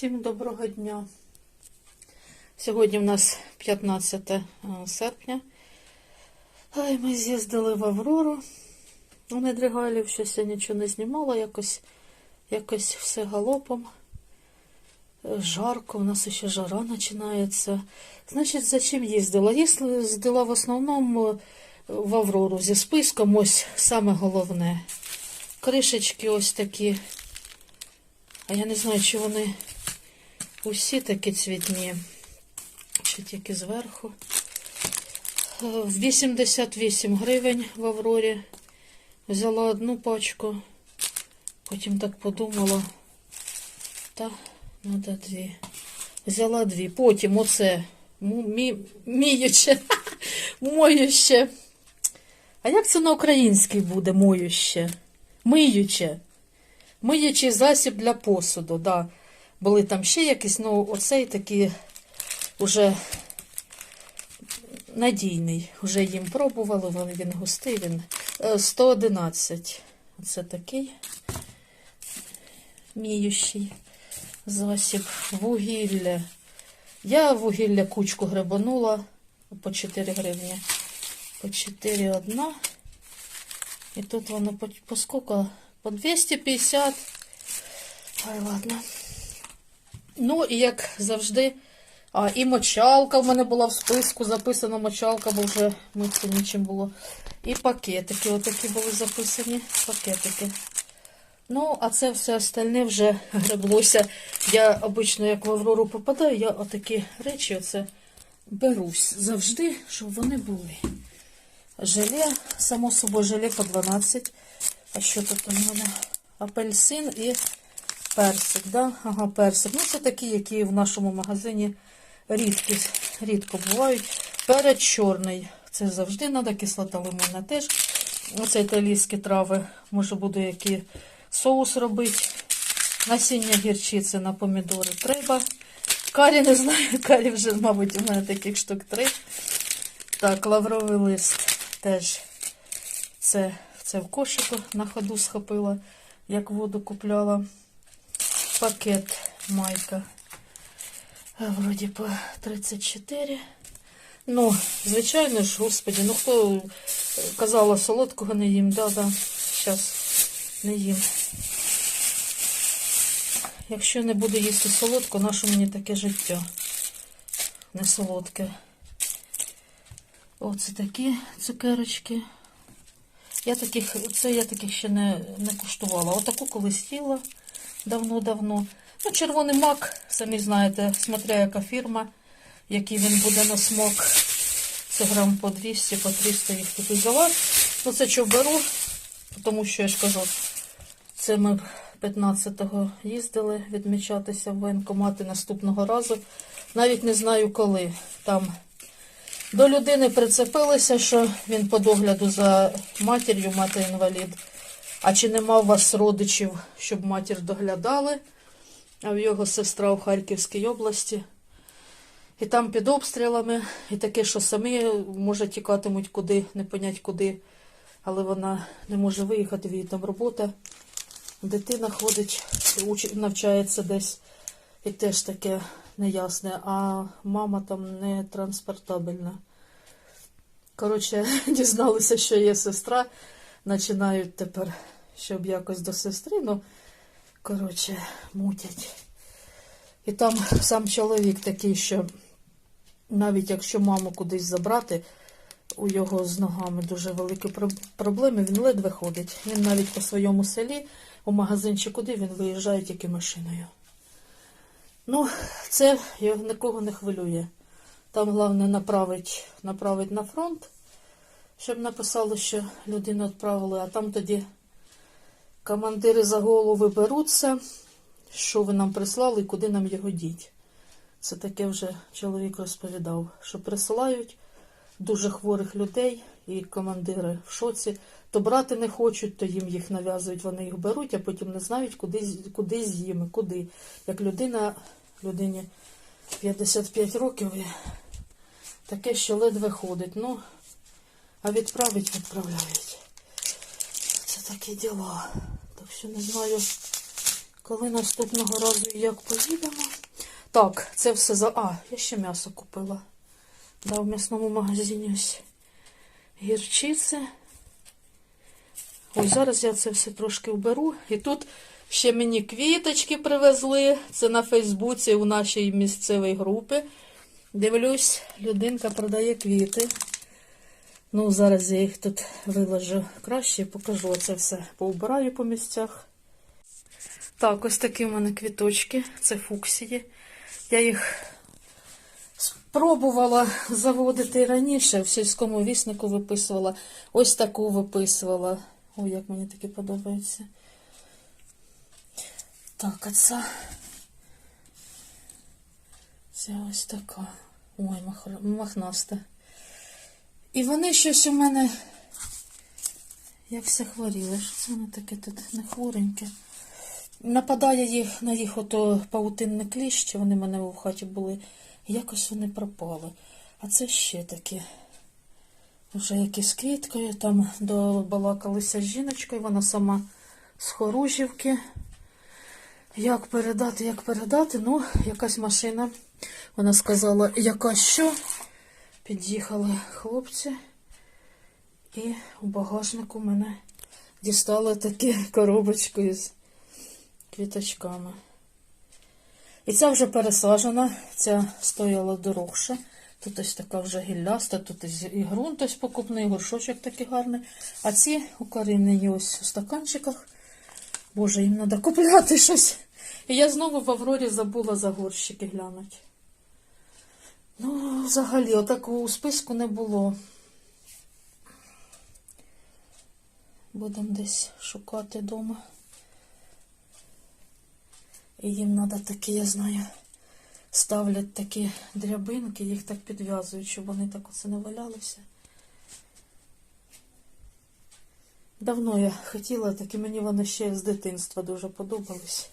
Всім доброго дня. Сьогодні в нас 15 е, серпня. Ай, ми з'їздили в Аврору. У Недригалів щось я нічого не знімала, якось, якось все галопом. Е, Жарко, у нас ще жара починається. Значить, за чим їздила? Їздила в основному в Аврору зі списком, ось саме головне. Кришечки ось такі. А я не знаю, чи вони усі такі цвітні, чи тільки зверху. Е, 88 гривень в Аврорі. Взяла одну пачку, потім так подумала, та треба дві. Взяла дві. Потім оце мі, міюче, моюще. А як це на українській буде моюще? Миюче. Миючий засіб для посуду, да. Були там ще якісь, ну оцей такий уже надійний. Уже їм пробували, він, він густий, він е, 111. Оце такий міючий засіб. Вугілля. Я вугілля кучку гребанула по 4 гривні. По 4 одна. І тут воно по, по сколько? По 250. Ай, ладно. Ну, і як завжди. А, і мочалка в мене була в списку записана мочалка, бо вже митися нічим було. І пакетики, отакі були записані. Пакетики. Ну, а це все остальне вже греблося. Я обично, як в Аврору попадаю, я отакі речі оце берусь завжди, щоб вони були. Желе, само собою, желе по 12. А що тут у мене? Апельсин і персик, да? Ага, персик. Ну, це такі, які в нашому магазині рідкі, рідко бувають. Перець чорний. Це завжди треба, кислота лимонна теж. Оце італійські трави. Може буду який соус робити. Насіння гірчиці на помідори треба. Карі не знаю, карі вже, мабуть, у мене таких штук три. Так, лавровий лист теж це, це в кошику на ходу схопила, як воду купляла. Пакет майка. Вроді по 34. Ну, звичайно ж, господі, ну хто е, казала, солодкого не їм, да, да. Зараз не їм. Якщо не буду їсти солодко, наше мені таке життя. Не солодке. Оце такі цукерочки. Я таких, це я таких ще не, не куштувала. Отаку колись їла давно-давно. Ну, червоний мак, самі знаєте, смотря яка фірма, який він буде на смак. Це грам по 200, по 300 їх тут взяла. Ну, це що беру, тому що я ж кажу, це ми 15-го їздили відмічатися в воєнкомати наступного разу. Навіть не знаю коли. Там до людини прицепилися, що він по догляду за матір'ю, мати інвалід. А чи нема у вас родичів, щоб матір доглядали? А в його сестра в Харківській області. І там під обстрілами, і таке, що самі, може, тікатимуть куди, не понять куди. Але вона не може виїхати, в її там робота. Дитина ходить, навчається десь. І теж таке неясне. А мама там не транспортабельна. Коротше, дізналися, що є сестра. Починають тепер, щоб якось до сестри, ну, коротше, мутять. І там сам чоловік такий, що навіть якщо маму кудись забрати, у його з ногами дуже великі проблеми, він ледве ходить. Він навіть по своєму селі, у магазин чи куди, він виїжджає тільки машиною. Ну, це його нікого не хвилює. Там головне направить, направить на фронт, щоб написали, що людину відправили, а там тоді командири за голови беруться, що ви нам прислали і куди нам його діть. Це таке вже чоловік розповідав, що присилають дуже хворих людей, і командири в шоці. То брати не хочуть, то їм їх нав'язують, вони їх беруть, а потім не знають, куди, куди з ними, куди. Як людина, людині 55 років, таке, що ледве ходить. Ну, а відправить, відправляють. Це такі діла. Так що не знаю, Коли наступного разу і як поїдемо. Так, це все за. А, я ще м'ясо купила. Да, в м'ясному магазині ось гірчиці. Ось зараз я це все трошки вберу. І тут ще мені квіточки привезли. Це на Фейсбуці у нашій місцевій групі. Дивлюсь, людинка продає квіти. Ну, зараз я їх тут виложу краще, покажу це все. Поубираю по місцях. Так, ось такі в мене квіточки. Це фуксії. Я їх спробувала заводити раніше. В сільському віснику виписувала. Ось таку виписувала. Ой, як мені такі подобаються. Так, а це. Це ось така. Ой, мах- махнаста. І вони щось у мене. Як все хворіли. Що це воно таке тут не хвореньке? Нападає їх на їх ото паутинне кліще, вони в мене в хаті були. Якось вони пропали. А це ще таке. Вже які з квіткою, там добалакалися з жіночкою, вона сама з Хоружівки. Як передати, як передати? Ну, якась машина. Вона сказала, яка що. Під'їхали хлопці. І у багажнику мене дістали такі коробочку із квіточками. І ця вже пересаджена, ця стояла дорогше. Тут ось така вже гілляста, тут і ґрунт ось покупний, і горшочок такий гарний. А ці укорінені ось у стаканчиках. Боже, їм треба купляти щось. І я знову в Аврорі забула за горщики глянути. Ну, взагалі, отакого списку не було. Будемо десь шукати вдома. І їм треба такі, я знаю, ставлять такі дрябинки, їх так підв'язують, щоб вони так оце не валялися. Давно я хотіла, так і мені вони ще з дитинства дуже подобались.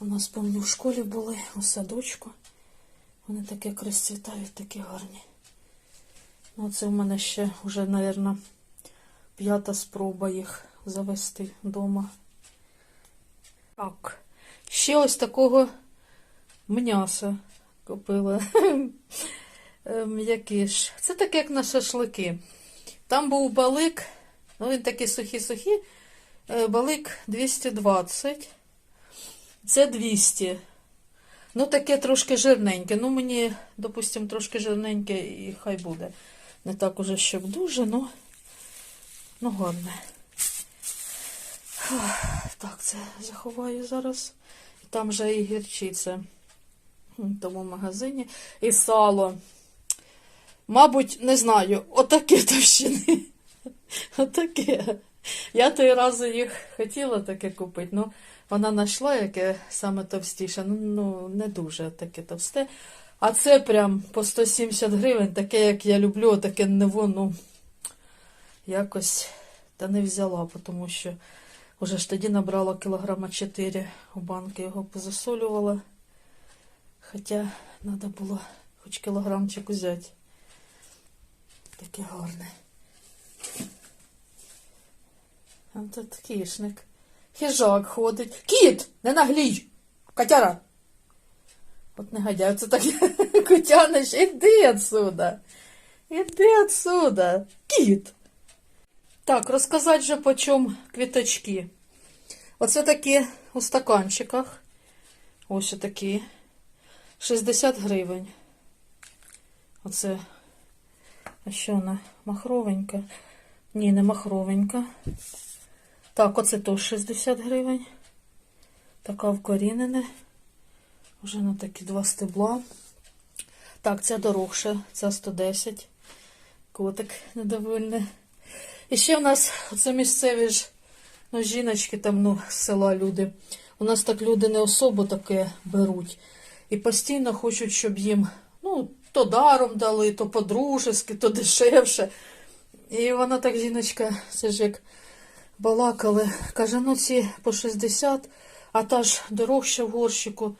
У нас, пам'ятаю, в школі були, у садочку. Вони такі як розцвітають, такі гарні. Ну, це в мене ще вже, мабуть, п'ята спроба їх завести вдома. Так. Ще ось такого м'яса купила. М'які ж. Це таке, як на шашлики. Там був балик, ну він такий сухий-сухий. Е, Балик 220. Це 200. Ну, таке трошки жирненьке. Ну, мені, допустимо, трошки жирненьке і хай буде. Не так уже, щоб дуже, ну, ну гарне. Так, це заховаю зараз. Там вже і гірчиця в тому магазині. І сало. Мабуть, не знаю, отаке товщини. Отаке. Я той разу їх хотіла таке купити, ну вона знайшла яке саме товстіше. Ну, ну не дуже таке товсте. А це прям по 170 гривень, таке, як я люблю, таке не воно якось та не взяла, тому що вже ж тоді набрала кілограма 4 у банки, його позасолювала. Хоча треба було хоч кілограмчик взяти. Таке гарне. А тут кішник. Хижак ходить. Кіт! Не наглій! Котяра! От не годяться так котяниш. Іди отсюда. Іди отсюда. Кіт. Так, розказати же по чому квіточки. Оце такі у стаканчиках. Ось такі. 60 гривень. Оце. А що вона? Махровенька? Ні, не махровенька. Так, оце теж 60 гривень. Така вкорінена. Вже на такі два стебла. Так, ця дорогша, ця 110. Котик недовольний. І ще в нас оце місцеві ж ну, жіночки там, ну, з села люди. У нас так люди не особо таке беруть. І постійно хочуть, щоб їм, ну, то даром дали, то по-дружески, то дешевше. І вона так, жіночка, це ж як балакали, каже, ну ці по 60, а та ж дорогша в горщику.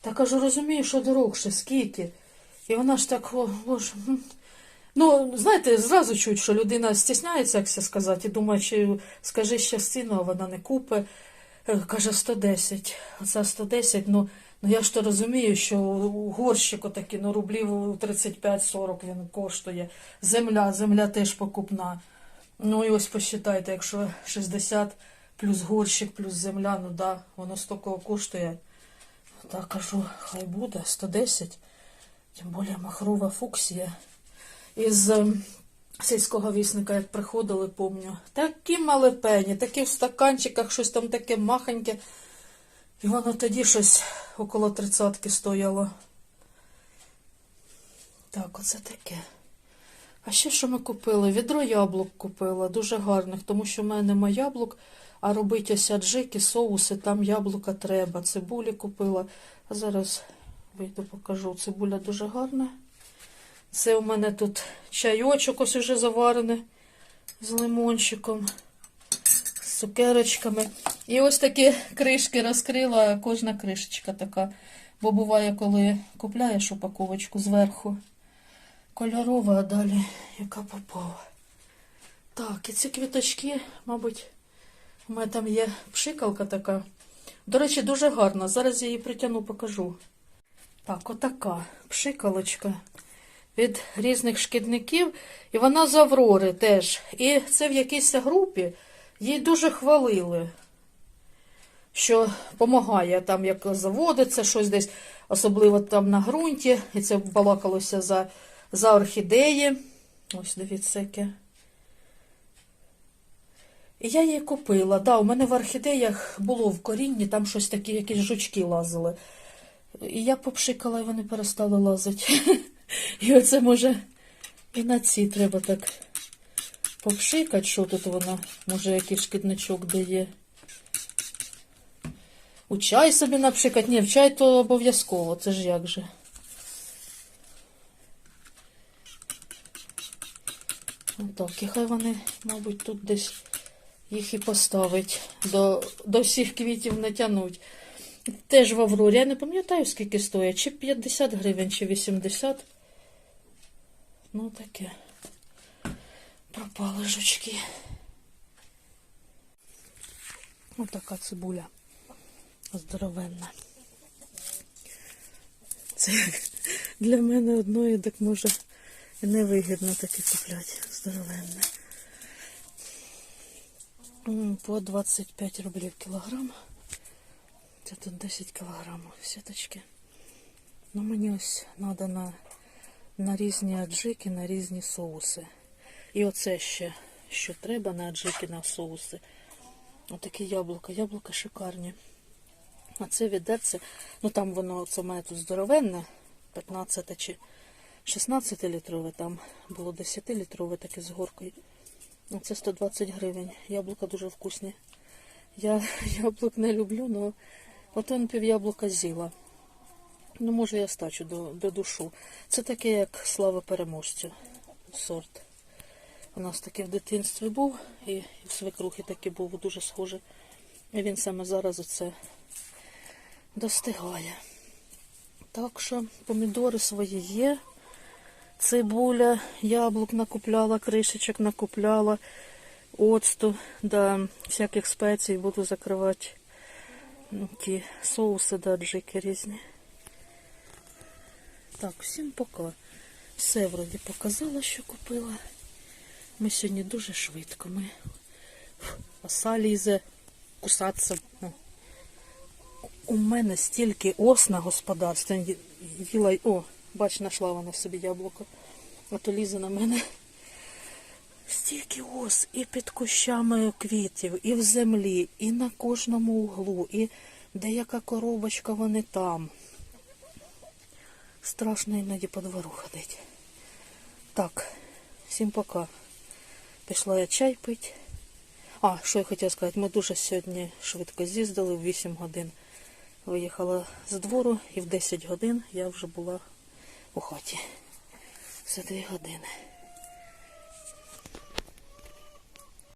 Та кажу, розумію, що дорогше, скільки. І вона ж так, о, боже. Ну, знаєте, зразу чуть, що людина стісняється, як це сказати, і думає, чи скажи ціну, а вона не купить. Е, Каже, 110. Оце 110, ну, ну я ж то розумію, що горщик отакий, ну рублів 35-40 він коштує. Земля, земля теж покупна. Ну і ось посчитайте, якщо 60 плюс горщик, плюс земля, ну да, воно стільки коштує. Так кажу, хай буде, 110. Тим більше махрова фуксія. Із ем, сільського вісника, як приходили, помню. Такі малепені, такі в стаканчиках, щось там таке махоньке. І воно тоді щось около тридцятки стояло. Так, оце таке. А ще що ми купили? Відро яблук купила, дуже гарних, тому що в мене нема яблук, а робити ось аджики, соуси, там яблука треба. Цибулі купила. А зараз вийду покажу. Цибуля дуже гарна. Це у мене тут чайочок ось уже заварений з лимончиком, з цукерочками. І ось такі кришки розкрила, кожна кришечка така. Бо буває, коли купляєш упаковочку зверху. Кольорова, а далі яка попала. Так, і ці квіточки, мабуть, у мене там є пшикалка така. До речі, дуже гарна. Зараз я її притягну, покажу. Так, отака пшикалочка від різних шкідників. І вона з Аврори теж. І це в якійсь групі їй дуже хвалили, що допомагає там, як заводиться щось десь, особливо там на ґрунті. І це балакалося за, за орхідеї. Ось дивіться, яке. І я її купила. Да, у мене в орхідеях було в корінні, там щось такі, якісь жучки лазили. І я попшикала, і вони перестали лазити. І оце може і на ці треба так попшикати, що тут вона, може, якийсь шкідничок дає. У чай собі напшикати. Ні, в чай то обов'язково, це ж як же. І хай вони, мабуть, тут десь їх і поставить. До, до всіх квітів натягнуть. Теж в Аврорі. Я не пам'ятаю, скільки стоять. Чи 50 гривень, чи 80. Ну, таке. Пропали жучки. Ось така цибуля. Здоровенна. Це для мене одної, так може невигідно таке купляти. Здоровенне. По 25 рублів кілограм. Це тут 10 кілограмів сіточки. Ну, мені ось треба на, на різні аджики, на різні соуси. І оце ще, що треба на аджики, на соуси. Отакі яблука. Яблука шикарні. А це відерце, ну там воно, це має тут здоровенне, 15 чи 16 літрове, там було 10 літрове таке з горкою. Ну, це 120 гривень. Яблука дуже вкусні. Я яблук не люблю, але от он пів яблука з'їла. Ну, може, я стачу до, до душу. Це таке, як слава переможцю сорт. У нас такий в дитинстві був, і в свекрухи такий був дуже схожий. І він саме зараз оце достигає. Так що помідори свої є. Цибуля, яблук накупляла, кришечок накупляла, оцту, да, всяких спецій буду закривати. Ну, ті соуси, да, джики різні. Так, всім пока. Все вроді показала, що купила. Ми сьогодні дуже швидко. Ми оса лізе кусатися. Ну, у мене стільки ос на господарстві. Їла, о, бач, знайшла вона собі яблуко. А то лізе на мене. Стільки ос і під кущами квітів, і в землі, і на кожному углу, і деяка коробочка вони там. Страшно іноді по двору ходить. Так, всім пока. Пішла я чай пити. А, що я хотіла сказати, ми дуже сьогодні швидко з'їздили в 8 годин. Виїхала з двору і в 10 годин я вже була у хаті. За дві години.